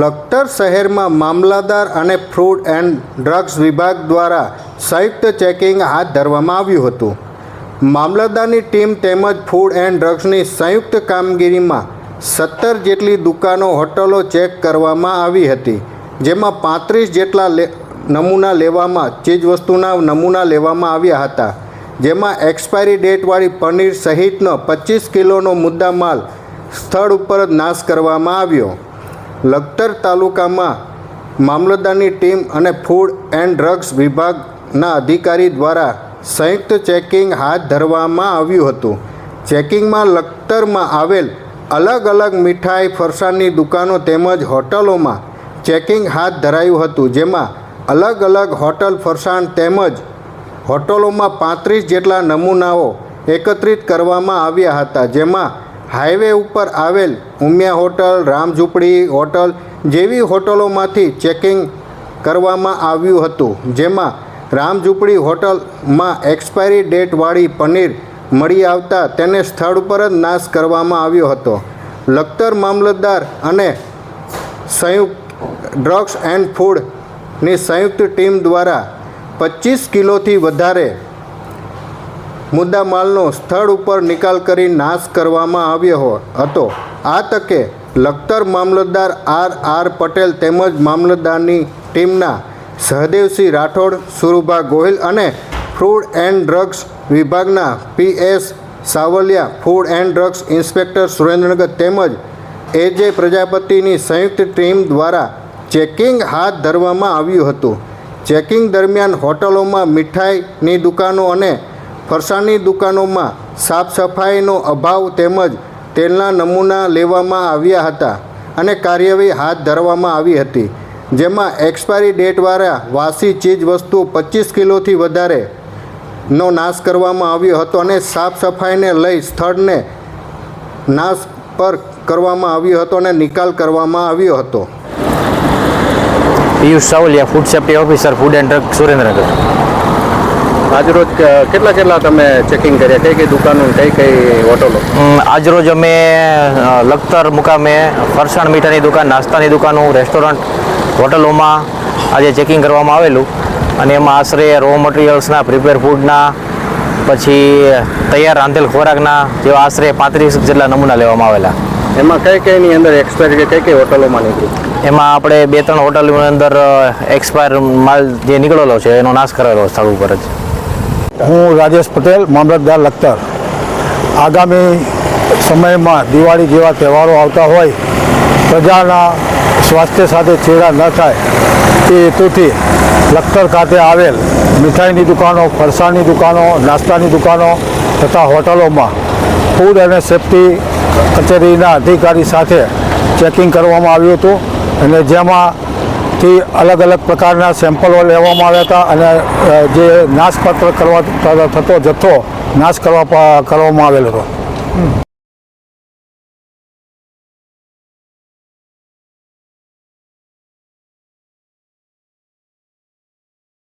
લખતર શહેરમાં મામલાદાર અને ફ્રૂડ and drugs વિભાગ દ્વારા સંયુક્ત ચેકિંગ હાથ ધરવામાં આવ્યું હતું. મામલતદારની ટીમ તેમજ ફૂડ એન્ડ ડ્રગ્સની સંયુક્ત કામગીરીમાં સત્તર જેટલી દુકાનો, હોટલો ચેક કરવામાં આવી હતી, જેમાં પાંત્રીસ જેટલા નમૂના લેવામાં, ચીજવસ્તુના નમૂના લેવામાં આવ્યા હતા. જેમાં એક્સપાયરી ડેટવાળી પનીર સહિતનો પચીસ કિલોનો મુદ્દામાલ સ્થળ ઉપર જ નાશ કરવામાં આવ્યો. લખતર તાલુકામાં મામલતદારની ટીમ અને ફૂડ એન્ડ ડ્રગ્સ વિભાગના અધિકારી દ્વારા સંયુક્ત ચેકિંગ હાથ ધરવામાં આવ્યું હતું. ચેકિંગમાં લખતરમાં આવેલ અલગ અલગ મીઠાઈ ફરસાણની દુકાનો તેમજ હોટલોમાં ચેકિંગ હાથ ધરાયું હતું, જેમાં અલગ અલગ હોટલ ફરસાણ તેમજ હોટલોમાં પાંત્રીસ જેટલા નમૂનાઓ એકત્રિત કરવામાં આવ્યા હતા, જેમાં હાઈવે ઉપર આવેલ ઉમિયા હોટલ, રામઝૂંપડી હોટલ જેવી હોટલોમાંથી ચેકિંગ કરવામાં આવ્યું હતું, જેમાં રામઝૂંપડી હોટલમાં એક્સપાયરી ડેટવાળી પનીર મળી આવતા તેને સ્થળ ઉપર જ નાશ કરવામાં આવ્યો હતો. લખતર મામલતદાર અને સંયુક્ત ડ્રગ્સ એન્ડ ફૂડની સંયુક્ત ટીમ દ્વારા પચીસ કિલોથી વધારે મુદ્દામાલનો સ્થળ ઉપર નિકાલ કરી નાશ કરવામાં આવ્યો હતો. આ તકે લખતર મામલતદાર આર આર પટેલ તેમજ મામલતદારની ટીમના સહદેવસિંહ રાઠોડ, સુરુભા ગોહિલ અને ફૂડ એન્ડ ડ્રગ્સ વિભાગના P S Savaliya, food and drugs inspector Surendranagar તેમજ એજે પ્રજાપતિની સંયુક્ત ટીમ દ્વારા ચેકિંગ હાથ ધરવામાં આવ્યું હતું. ચેકિંગ દરમિયાન હોટલોમાં મીઠાઈની દુકાનો અને ફરસાણની દુકાનોમાં સાફ સફાઈનો અભાવ તેમજ તેલના નમૂના લેવામાં આવ્યા હતા અને કાર્યવાહી હાથ ધરવામાં આવી હતી, જેમાં એક્સપાયરી ડેટવાળા વાસી ચીજ વસ્તુઓ પચીસ કિલોથી વધારે નો નાશ કરવામાં આવ્યો હતો અને સાફ સફાઈને લઈ સ્થળને નાશ પર કરવામાં આવ્યો હતો અને નિકાલ કરવામાં આવ્યો હતો. Piyush Savaliya food safety officer food and drug Surendranagar. આજરોજ કેટલા કેટલા તમે ચેકિંગ કર્યા? કઈ કઈ દુકાનો કઈ કઈ હોટલો? આજરોજ અમે લખતર મુકામે ફરસાણ મીઠાની દુકાન નાસ્તાની દુકાનો રેસ્ટોરન્ટ હોટલોમાં આજે ચેકિંગ કરવામાં આવેલું. અને એમાં આશરે રો મટીરિયલ્સના પ્રિપેર ફૂડના પછી તૈયાર રાંધેલ ખોરાકના જેવા આશરે પાંત્રીસ જેટલા નમૂના લેવામાં આવેલા. એમાં કઈ કઈની અંદર એક્સપાયર કે કઈ કઈ હોટલોમાં નીકળી? એમાં આપણે બે ત્રણ હોટલની અંદર એક્સપાયર માલ જે નીકળેલો છે એનો નાશ કરેલો સ્થળ ઉપર જ. હું રાજેશ પટેલ મામલતદાર લખતર. આગામી સમયમાં દિવાળી જેવા તહેવારો આવતા હોય પ્રજાના સ્વાસ્થ્ય સાથે ચેડા ન થાય તે હેતુથી લખતર ખાતે આવેલ મીઠાઈની દુકાનો ફરસાણની દુકાનો નાસ્તાની દુકાનો તથા હોટલોમાં ફૂડ અને સેફ્ટી કચેરીના અધિકારી સાથે ચેકિંગ કરવામાં આવ્યું હતું અને જેમાંથી અલગ અલગ પ્રકારના સેમ્પલો લેવામાં આવ્યા હતા અને જે નાશપાત્ર કરવા થતો જથ્થો નાશ કરવા કરવામાં આવેલો હતો.